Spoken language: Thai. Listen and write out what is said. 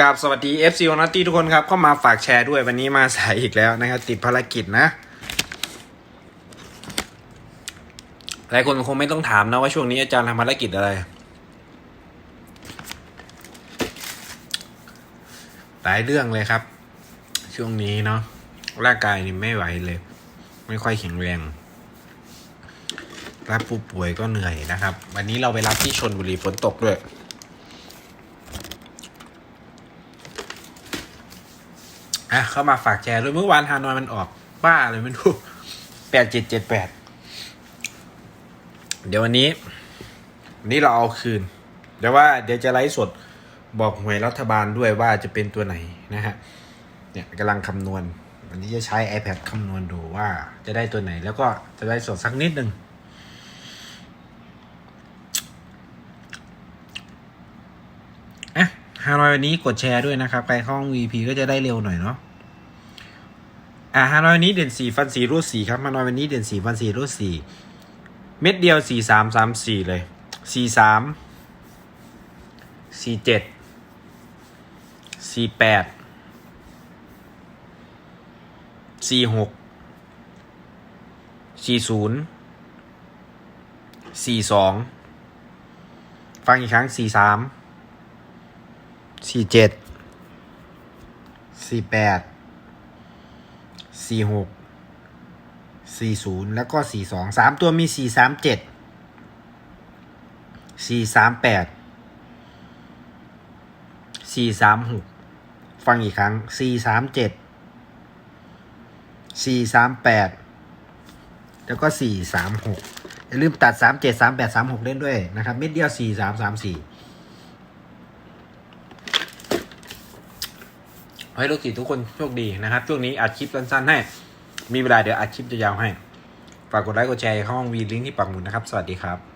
กราบสวัสดี FC วนัตตี้ทุกคนครับเข้ามาฝากแชร์ด้วยวันนี้มาสายอีกแล้วนะครับ ติดภารกิจนะ หลายคนคงไม่ต้องถามนะว่าช่วงนี้อาจารย์ทำภารกิจอะไร หลายเรื่องเลยครับ ช่วงนี้เนาะร่างกายนี่ไม่ไหวเลย ไม่ค่อยแข็งแรงรับผู้ป่วยก็เหนื่อยนะครับ วันนี้เราไปรับที่ชนบุรีฝนตกด้วย อะเข้ามาฝากแชร์ด้วยเมื่อวานฮานอยมันออกบ้าเลยไม่รู้แปดเจ็ดเจ็ดแปดเดี๋ยววันนี้วันนี้เราเอาคืนเดี๋ยวว่าเดี๋ยวจะไลฟ์สดบอกหวยรัฐบาลด้วยว่าจะเป็นตัวไหนนะฮะเนี่ยกำลังคำนวณวันนี้จะใช้ iPad คำนวณดูว่าจะได้ตัวไหน แล้วก็จะได้สดสักนิดหนึ่ง อะ ฮานอยวันนี้กดแชร์ด้วยนะครับใครข้าห้อง VP ก็จะได้เร็วหน่อยเนาะอะฮานอยวันนี้เด่นสี่ฟันสี่รูดสี่ครับฮานอยวันนี้เด่นสี่ฟันสี่รูดสี่เม็ดเดียวสี่สามสามสี่เลยสี่สามสี่เจ็ดสี่แปดสี่หกสี่ศูนย์สี่สองฟังอีกครั้งสี่สาม สี่เจ็ดสี่แปดสี่หกสี่ศูนย์แล้วก็สี่สองสามตัวมีสี่สามเจ็ดสี่สามแปดสี่สามหกฟังอีกครั้งสี่สามเจ็ดสี่สามแปดแล้วก็สี่สามหกอย่าลืมตัดสามเจ็ดสามแปดสามหกเล่นด้วยนะครับ เม็ดเดียวสี่สามสามสี่ ขอ ให้ลูกศิษย์ทุกคนโชคดีนะครับ ช่วงนี้อัดคลิปสั้นๆให้ มีเวลาเดี๋ยวอัดคลิปยาวๆให้ ฝากกดไลค์กดแชร์เข้าห้องวีลิงก์ที่ปักหมุดนะครับ สวัสดีครับ